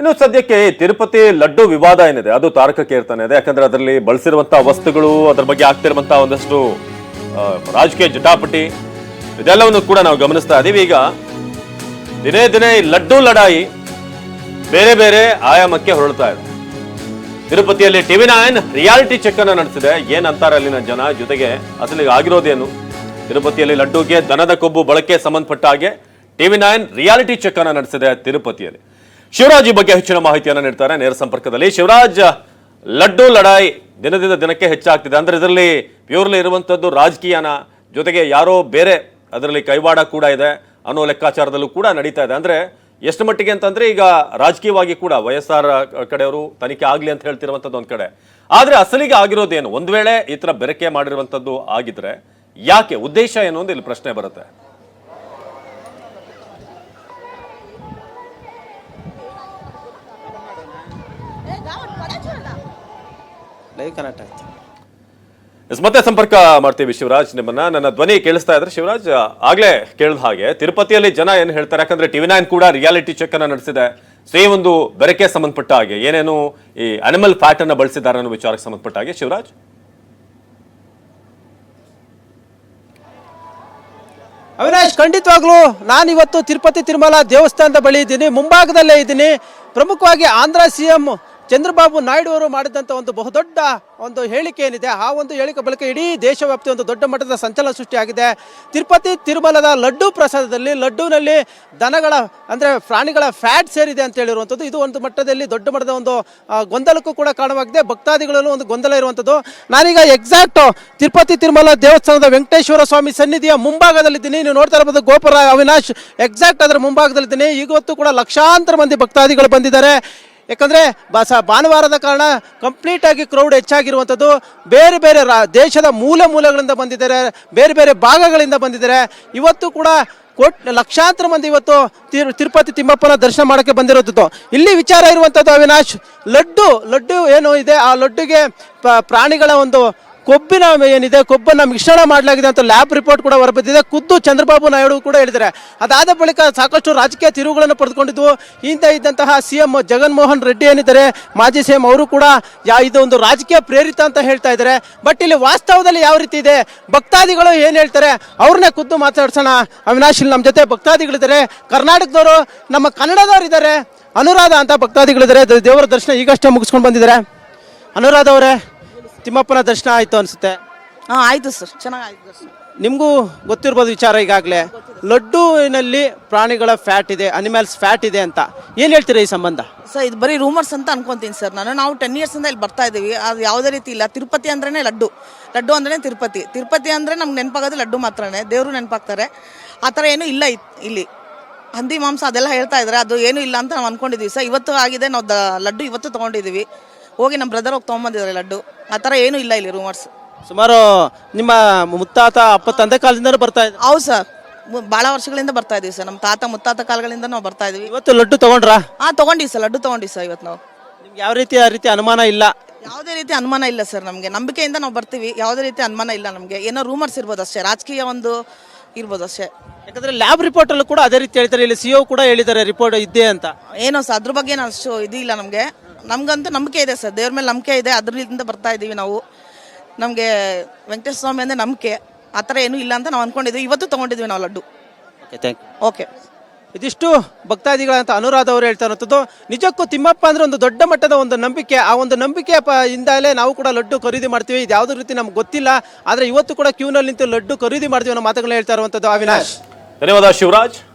ಇನ್ನು ಸದ್ಯಕ್ಕೆ ತಿರುಪತಿ ಲಡ್ಡು ವಿವಾದ ಏನಿದೆ? ಅದು ತಾರಕಕ್ಕೆ ಇರ್ತಾನೆ ಇದೆ. ಯಾಕಂದ್ರೆ ಅದರಲ್ಲಿ ಬಳಸಿರುವಂತಹ ವಸ್ತುಗಳು, ಅದ್ರ ಬಗ್ಗೆ ಆಗ್ತಿರುವಂತಹ ಒಂದಷ್ಟು ರಾಜಕೀಯ ಜಟಾಪಟಿ, ಇದೆಲ್ಲವನ್ನು ಕೂಡ ನಾವು ಗಮನಿಸ್ತಾ ಇದೀವಿ ಈಗ ದಿನೇ ದಿನೇ ಈ ಲಡ್ಡು ಲಡಾಯಿ ಬೇರೆ ಬೇರೆ ಆಯಾಮಕ್ಕೆ ಹೊರಳ್ತಾ ಇದೆ. ತಿರುಪತಿಯಲ್ಲಿ ಟಿವಿ ನೈನ್ ರಿಯಾಲಿಟಿ ಚೆಕ್ ಅನ್ನ ನಡೆಸಿದೆ. ಏನಂತಾರೆ ಅಲ್ಲಿನ ಜನ? ಜೊತೆಗೆ ಅಸಲಿಗೆ ಆಗಿರೋದೇನು? ತಿರುಪತಿಯಲ್ಲಿ ಲಡ್ಡುಗೆ ದನದ ಕೊಬ್ಬು ಬಳಕೆ ಸಂಬಂಧಪಟ್ಟ ಹಾಗೆ ಟಿವಿ ನೈನ್ ರಿಯಾಲಿಟಿ ಚೆಕ್ ಅನ್ನ ನಡೆಸಿದೆ ತಿರುಪತಿಯಲ್ಲಿ. ಶಿವರಾಜ್ ಈ ಬಗ್ಗೆ ಹೆಚ್ಚಿನ ಮಾಹಿತಿಯನ್ನು ನೀಡ್ತಾರೆ ನೇರ ಸಂಪರ್ಕದಲ್ಲಿ. ಶಿವರಾಜ್, ಲಡ್ಡು ಲಡಾಯಿ ದಿನದಿಂದ ದಿನಕ್ಕೆ ಹೆಚ್ಚಾಗ್ತಿದೆ. ಅಂದ್ರೆ ಇದರಲ್ಲಿ ಪ್ಯೂರ್ಲಿ ಇರುವಂತದ್ದು ರಾಜಕೀಯನ ಜೊತೆಗೆ ಯಾರೋ ಬೇರೆ ಅದರಲ್ಲಿ ಕೈವಾಡ ಕೂಡ ಇದೆ ಅನ್ನೋ ಲೆಕ್ಕಾಚಾರದಲ್ಲೂ ಕೂಡ ನಡೀತಾ ಇದೆ. ಅಂದ್ರೆ ಎಷ್ಟು ಮಟ್ಟಿಗೆ ಅಂತಂದ್ರೆ ಈಗ ರಾಜಕೀಯವಾಗಿ ಕೂಡ ವಯಸ್ಸಾರ ಕಡೆಯವರು ತನಿಖೆ ಆಗ್ಲಿ ಅಂತ ಹೇಳ್ತಿರುವಂತದ್ದು ಒಂದ್ ಕಡೆ. ಆದ್ರೆ ಅಸಲಿಗೆ ಆಗಿರೋದೇನು? ಒಂದ್ ವೇಳೆ ಈ ತರ ಬೆರಕೆ ಮಾಡಿರುವಂತದ್ದು ಆಗಿದ್ರೆ ಯಾಕೆ? ಉದ್ದೇಶ ಏನು ಅಂತ ಇಲ್ಲಿ ಪ್ರಶ್ನೆ ಬರುತ್ತೆ. ಲೈವ್ ಕನೆಕ್ಟ್ ಎಸ್, ಮತ್ತೆ ಸಂಪರ್ಕ ಮಾಡ್ತೀವಿ ಶಿವರಾಜ್ ನಿಮ್ಮನ್ನ. ನನ್ನ ಧ್ವನಿ ಕೇಳಿಸ್ತಾ ಇದ್ರೆ ಶಿವರಾಜ್ ಆಗ್ಲೇ ಕೇಳಿದ ಹಾಗೆ ತಿರುಪತಿಯಲ್ಲಿ ಜನ ಏನ್ ಹೇಳ್ತಾರೆ? ಯಾಕಂದ್ರೆ ಟಿವಿ ನೈನ್ ಕೂಡ ರಿಯಾಲಿಟಿ ಚೆಕ್ ಅನ್ನ ನಡೆಸಿದೆ. ಸೇಮ್ ಒಂದು ಬೆರಕೆ ಸಂಬಂಧಪಟ್ಟ ಹಾಗೆ. ಏನೇನು ಈ ಅನಿಮಲ್ ಫ್ಯಾಟ್ ಅನ್ನ ಬಳಸಿದ್ದಾರೆ ಅನ್ನೋ ವಿಚಾರಕ್ಕೆ ಸಂಬಂಧಪಟ್ಟ ಹಾಗೆ. ಶಿವರಾಜ್? ಅವಿನಾಶ್ ಖಂಡಿತವಾಗ್ಲೂ ನಾನು ಇವತ್ತು ತಿರುಪತಿ ತಿರುಮಲ ದೇವಸ್ಥಾನದ ಬಳಿ ಇದ್ದೀನಿ. ಮುಂಭಾಗದಲ್ಲೇ ಇದ್ದೀನಿ. ಪ್ರಮುಖವಾಗಿ ಆಂಧ್ರ ಸಿ ಎಂ ಚಂದ್ರಬಾಬು ನಾಯ್ಡು ಅವರು ಮಾಡಿದಂಥ ಒಂದು ಬಹುದೊಡ್ಡ ಒಂದು ಹೇಳಿಕೆ ಏನಿದೆ, ಆ ಒಂದು ಹೇಳಿಕೆ ಬಳಿಕ ಇಡೀ ದೇಶವ್ಯಾಪ್ತಿ ಒಂದು ದೊಡ್ಡ ಮಟ್ಟದ ಸಂಚಲನ ಸೃಷ್ಟಿಯಾಗಿದೆ ತಿರುಪತಿ ತಿರುಮಲದ ಲಡ್ಡು ಪ್ರಸಾದದಲ್ಲಿ, ಲಡ್ಡುನಲ್ಲಿ ದನಗಳ, ಅಂದರೆ ಪ್ರಾಣಿಗಳ ಫ್ಯಾಟ್ ಸೇರಿದೆ ಅಂತ ಹೇಳಿರುವಂಥದ್ದು. ಇದು ಒಂದು ಮಟ್ಟದಲ್ಲಿ ದೊಡ್ಡ ಮಟ್ಟದ ಒಂದು ಗೊಂದಲಕ್ಕೂ ಕೂಡ ಕಾರಣವಾಗಿದೆ. ಭಕ್ತಾದಿಗಳಲ್ಲೂ ಒಂದು ಗೊಂದಲ ಇರುವಂಥದ್ದು. ನಾನೀಗ ಎಕ್ಸಾಕ್ಟ್ ತಿರುಪತಿ ತಿರುಮಲ ದೇವಸ್ಥಾನದ ವೆಂಕಟೇಶ್ವರ ಸ್ವಾಮಿ ಸನ್ನಿಧಿಯ ಮುಂಭಾಗದಲ್ಲಿದ್ದೀನಿ. ನೀವು ನೋಡ್ತಾ ಇರಬಹುದು ಗೋಪುರ ಅವಿನಾಶ್. ಎಕ್ಸಾಕ್ಟ್ ಅದರ ಮುಂಭಾಗದಲ್ಲಿದ್ದೀನಿ. ಇವತ್ತು ಕೂಡ ಲಕ್ಷಾಂತರ ಮಂದಿ ಭಕ್ತಾದಿಗಳು ಬಂದಿದ್ದಾರೆ. ಯಾಕಂದರೆ ಬಸ ಭಾನುವಾರದ ಕಾರಣ ಕಂಪ್ಲೀಟಾಗಿ ಕ್ರೌಡ್ ಹೆಚ್ಚಾಗಿರುವಂಥದ್ದು ಬೇರೆ ಬೇರೆ ರಾ ದೇಶದ ಮೂಲ ಮೂಲಗಳಿಂದ ಬಂದಿದ್ದಾರೆ, ಬೇರೆ ಬೇರೆ ಭಾಗಗಳಿಂದ ಬಂದಿದ್ದಾರೆ. ಇವತ್ತು ಕೂಡ ಕೋಟ್ ಲಕ್ಷಾಂತರ ಮಂದಿ ಇವತ್ತು ತಿರುಪತಿ ತಿಮ್ಮಪ್ಪನ ದರ್ಶನ ಮಾಡೋಕ್ಕೆ ಬಂದಿರೋದ್ದು ಇಲ್ಲಿ ವಿಚಾರ ಇರುವಂಥದ್ದು ಅವಿನಾಶ್, ಲಡ್ಡು ಲಡ್ಡು ಏನು ಇದೆ? ಆ ಲಡ್ಡುಗೆ ಪ್ರಾಣಿಗಳ ಒಂದು ಕೊಬ್ಬಿನ ಏನಿದೆ ಕೊಬ್ಬನ್ನು ಮಿಶ್ರಣ ಮಾಡಲಾಗಿದೆ ಅಂತ ಲ್ಯಾಬ್ ರಿಪೋರ್ಟ್ ಕೂಡ ಹೊರಬಿದ್ದಿದೆ. ಖುದ್ದು ಚಂದ್ರಬಾಬು ನಾಯ್ಡು ಕೂಡ ಹೇಳಿದ್ದಾರೆ. ಅದಾದ ಬಳಿಕ ಸಾಕಷ್ಟು ರಾಜಕೀಯ ತಿರುವುಗಳನ್ನು ಪಡೆದುಕೊಂಡಿದ್ವು ಹಿಂದೆ ಇದ್ದಂತಹ ಸಿ ಎಂ ಜಗನ್ಮೋಹನ್ ರೆಡ್ಡಿ ಏನಿದ್ದಾರೆ, ಮಾಜಿ ಸಿ ಎಂ ಅವರು ಕೂಡ ಯಾ ಇದು ಒಂದು ರಾಜಕೀಯ ಪ್ರೇರಿತ ಅಂತ ಹೇಳ್ತಾ ಇದ್ದಾರೆ. ಬಟ್ ಇಲ್ಲಿ ವಾಸ್ತವದಲ್ಲಿ ಯಾವ ರೀತಿ ಇದೆ? ಭಕ್ತಾದಿಗಳು ಏನು ಹೇಳ್ತಾರೆ? ಅವ್ರನ್ನೇ ಖುದ್ದು ಮಾತಾಡ್ಸೋಣ. ಅವಿನಾಶ್ ನಮ್ಮ ಜೊತೆ ಭಕ್ತಾದಿಗಳಿದ್ದಾರೆ. ಕರ್ನಾಟಕದವರು ನಮ್ಮ ಕನ್ನಡದವರು ಇದ್ದಾರೆ. ಅನುರಾಧ ಅಂತ ಭಕ್ತಾದಿಗಳಿದ್ದಾರೆ. ದೇವರ ದರ್ಶನ ಈಗಷ್ಟೇ ಮುಗಿಸ್ಕೊಂಡು ಬಂದಿದ್ದಾರೆ. ಅನುರಾಧ ಅವರೇ ತಿಮ್ಮಪ್ಪನ ದರ್ಶನ ಆಯಿತು ಅನಿಸುತ್ತೆ. ಹಾಂ ಆಯಿತು ಸರ್. ಚೆನ್ನಾಗಿ ಆಯ್ತು ದರ್ಶನ ನಿಮಗೂ ಗೊತ್ತಿರ್ಬೋದು ವಿಚಾರ ಈಗಾಗಲೇ. ಲಡ್ಡುವಿನಲ್ಲಿ ಪ್ರಾಣಿಗಳ ಫ್ಯಾಟ್ ಇದೆ ಅನಿಮಲ್ಸ್ ಫ್ಯಾಟ್ ಇದೆ ಅಂತ. ಏನು ಹೇಳ್ತೀರಾ ಈ ಸಂಬಂಧ? ಸರ್ ಇದು ಬರೀ ರೂಮರ್ಸ್ ಅಂತ ಅನ್ಕೊಂತೀನಿ ಸರ್. ನಾನು ನಾವು ಟೆನ್ ಇಯರ್ಸಿಂದ ಇಲ್ಲಿ ಬರ್ತಾ ಇದ್ದೀವಿ. ಅದು ಯಾವುದೇ ರೀತಿ ಇಲ್ಲ. ತಿರುಪತಿ ಅಂದ್ರೇ ಲಡ್ಡು. ಲಡ್ಡು ಅಂದ್ರೆ ತಿರುಪತಿ. ತಿರುಪತಿ ಅಂದರೆ ನಮ್ಗೆ ನೆನಪಾಗೋದು ಲಡ್ಡು ಮಾತ್ರನೇ. ದೇವರು ನೆನಪಾಗ್ತಾರೆ. ಆ ಥರ ಏನೂ ಇಲ್ಲ ಇಲ್ಲಿ. ಹಂದಿ ಮಾಂಸ ಅದೆಲ್ಲ ಹೇಳ್ತಾ ಇದ್ದಾರೆ. ಅದು ಏನೂ ಇಲ್ಲ ಅಂತ ನಾವು ಅನ್ಕೊಂಡಿದ್ದೀವಿ ಸರ್. ಇವತ್ತು ಆಗಿದೆ. ನಾವು ದ ಲಡ್ಡು ಇವತ್ತು ತೊಗೊಂಡಿದ್ದೀವಿ. ಹೋಗಿ ನಮ್ಮ ಬ್ರದರ್ ಹೋಗಿ ತೊಗೊಂಬಂದಿದ್ದಾರೆ ಲಡ್ಡು. ಆ ಥರ ಏನೂ ಇಲ್ಲ ಇಲ್ಲಿ ರೂಮರ್ಸ್ ಸುಮಾರು ನಿಮ್ಮ ಮುತ್ತಾತ ಅಪ್ಪ ತಂದೆ ಕಾಲದಿಂದಲೂ ಬರ್ತಾ ಇದೆ. ಹೌದು ಸರ್ ಭಾಳ ವರ್ಷಗಳಿಂದ ಬರ್ತಾ ಇದ್ದೀವಿ ಸರ್ ನಮ್ಮ ತಾತ ಮುತ್ತಾತ ಕಾಲಗಳಿಂದ ನಾವು ಬರ್ತಾ ಇದ್ದೀವಿ ಇವತ್ತು ಲಡ್ಡು ತಗೊಂಡ್ರಾ? ಹಾಂ ತೊಗೊಂಡಿವಿ ಸರ್ ಲಡ್ಡು ತೊಗೊಂಡಿವಿ ಸರ್ ಇವತ್ತು ನಾವು. ನಿಮ್ಗೆ ಯಾವ ರೀತಿ ಆ ರೀತಿ ಅನುಮಾನ ಇಲ್ಲ? ಯಾವುದೇ ರೀತಿ ಅನುಮಾನ ಇಲ್ಲ ಸರ್ ನಮಗೆ. ನಂಬಿಕೆಯಿಂದ ನಾವು ಬರ್ತೀವಿ. ಯಾವುದೇ ರೀತಿ ಅನುಮಾನ ಇಲ್ಲ ನಮಗೆ. ಏನೋ ರೂಮರ್ಸ್ ಇರ್ಬೋದು ಅಷ್ಟೇ. ರಾಜಕೀಯ ಒಂದು ಇರ್ಬೋದು ಅಷ್ಟೇ. ಯಾಕಂದ್ರೆ ಲ್ಯಾಬ್ ರಿಪೋರ್ಟ್ ಅಲ್ಲೂ ಕೂಡ ಅದೇ ರೀತಿ ಹೇಳ್ತಾರೆ ಇಲ್ಲಿ ಸಿ ಕೂಡ ಹೇಳಿದ್ದಾರೆ ರಿಪೋರ್ಟ್ ಇದೆ ಅಂತ. ಏನೋ ಸರ್ ಅದ್ರ ಬಗ್ಗೆ ಏನು ಅಷ್ಟು ಇದಿಲ್ಲ ನಮಗೆ. ನಮಗಂತೂ ನಂಬಿಕೆ ಇದೆ ಸರ್. ದೇವ್ರ ಮೇಲೆ ನಂಬಿಕೆ ಇದೆ. ಅದರಿಂದ ಬರ್ತಾ ಇದ್ದೀವಿ ನಾವು. ನಮಗೆ ವೆಂಕಟೇಶ್ ಸ್ವಾಮಿ ಅಂದರೆ ನಂಬಿಕೆ. ಆ ಥರ ಏನೂ ಇಲ್ಲ ಅಂತ ನಾವು ಅಂದ್ಕೊಂಡಿದ್ವಿ ಇವತ್ತು ತೊಗೊಂಡಿದ್ವಿ ನಾವು laddu. Okay thank you okay ಇದಿಷ್ಟು ಭಕ್ತಾದಿಗಳಂತ ಅನುರಾಧ ಅವರು ಹೇಳ್ತಾ ಇರೋದು. ನಿಜಕ್ಕೂ ತಿಮ್ಮಪ್ಪ ಅಂದ್ರೆ ಒಂದು ದೊಡ್ಡ ಮಟ್ಟದ ಒಂದು ನಂಬಿಕೆ. ಆ ಒಂದು ನಂಬಿಕೆ ಪ- ಇಂದಲೇ ನಾವು ಕೂಡ ಲಡ್ಡು ಖರೀದಿ ಮಾಡ್ತೀವಿ. ಇದು ಯಾವುದೇ ರೀತಿ ನಮ್ಗೆ ಗೊತ್ತಿಲ್ಲ. ಆದರೆ ಇವತ್ತು ಕೂಡ ಕ್ಯೂನಲ್ಲಿ ನಿಂತು ಲಡ್ಡು ಖರೀದಿ ಮಾಡ್ತೀವಿ ಅನ್ನೋ ಮಾತುಗಳನ್ನ ಹೇಳ್ತಾ ಇರುವಂಥದ್ದು ಅವಿನಾಶ್. ಧನ್ಯವಾದ ಶಿವರಾಜ್.